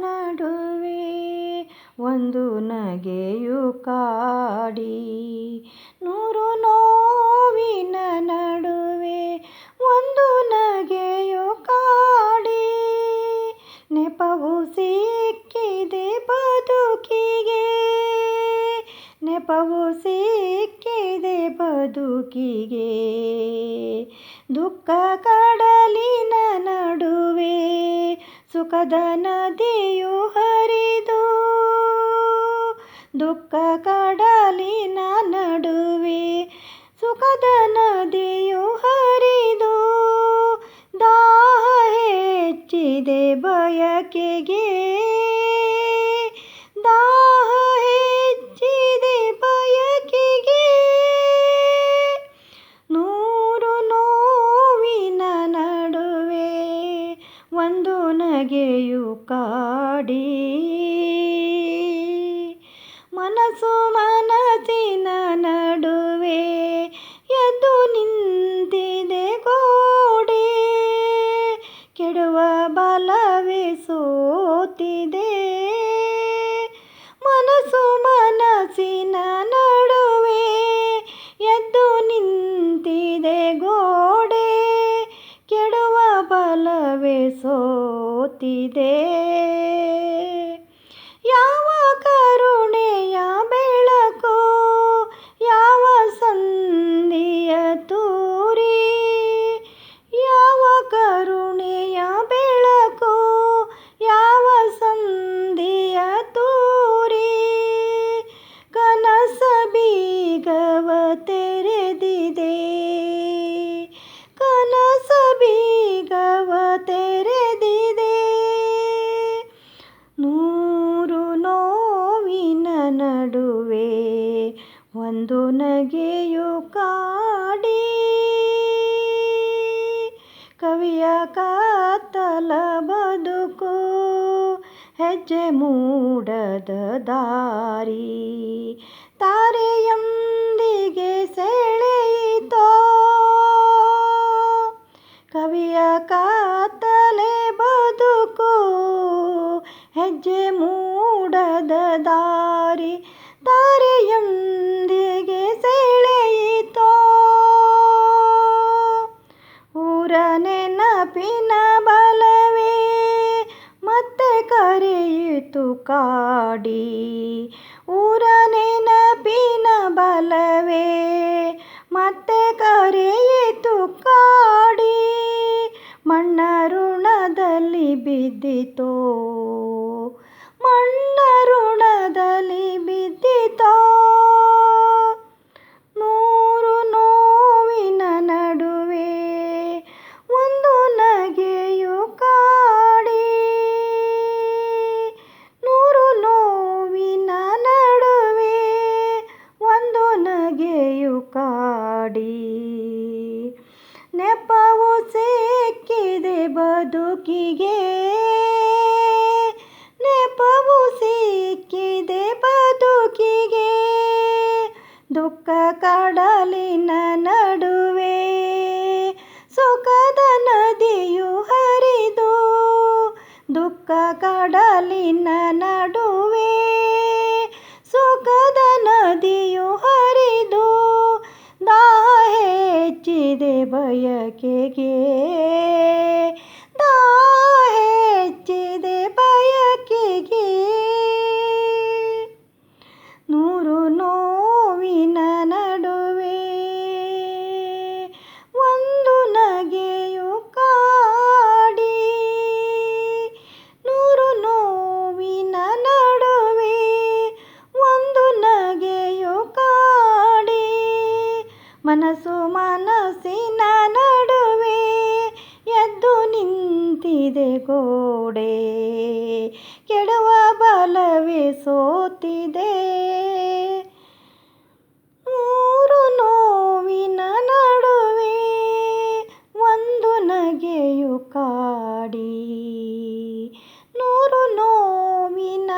ನಡುವೆ ಒಂದು ನಗೆಯು ಕಾಡಿ. ನೂರು ನೋವಿನ ನಡುವೆ ಒಂದು ನಗೆಯು ಕಾಡಿ. ನೆಪವು ಸಿಕ್ಕಿದೆ ಬದುಕಿಗೆ. ನೆಪವು ಸಿಕ್ಕಿದೆ ಬದುಕಿಗೆ. ದುಃಖ ಕಡ ಸುಖದ ನದಿಯು ಹರಿದು ದುಃಖ ಕಡಲಿನ ನಡುವೆ ಸುಖದ ಮನಸ್ಸಿನ ನಡುವೆ ಎದ್ದು ನಿಂತಿದೆ ಗೋಡೆ. ಕೆಡುವ ಬಲವೇ ಸೋತಿದೆ. ಮನಸ್ಸು ಮನಸ್ಸಿನ ನಡುವೆ ಎದ್ದು ನಿಂತಿದೆ ಗೋಡೆ. ಕೆಡುವ ಬಲವೇ ಸೋತಿದೆ. ಒಂದು ನಗೆಯು ಕಾಡಿ. ಕವಿಯ ಕಾತಲ ಬದುಕು ಹೆಜ್ಜೆ ಮೂಡದ ದಾರಿ. ತಾರೆಯೊಂದಿಗೆ ಸೆಳೆಯಿತೋ? ಕವಿಯ ಕಾತಲೆ ಬದುಕು ಹೆಜ್ಜೆ ಮೂಡದ ದಾರಿ. ತಾರೆಯೊಂದಿಗೆ ಕರೆಯಿತು ಕಾಡಿ. ಊರ ನೆನಪಿನ ಬಲವೇ ಮತ್ತೆ ಕರೆಯಿತು ಕಾಡಿ. ಮಣ್ಣ ಋಣದಲ್ಲಿ ಬಿದ್ದಿತೋ ಬದುಕಿಗೆ ನೆಪವು ಸಿಕ್ಕಿದೆ ಬದುಕಿಗೆ. ದುಃಖ ಕಡಲಿನ ನಡುವೆ ಸುಖದ ನದಿಯು ಹರಿದು. ದುಃಖ ಕಡಲಿನ ನಡುವೆ ಮನಸು ಮನಸ್ಸಿನ ನಡುವೆ ಎದ್ದು ನಿಂತಿದೆ ಗೋಡೆ. ಕೆಡುವ ಬಲವೇ ಸೋತಿದೆ. ನೂರು ನೋವಿನ ನಡುವೆ ಒಂದು ನಗೆಯು ಕಾಡಿ. ನೂರು ನೋವಿನ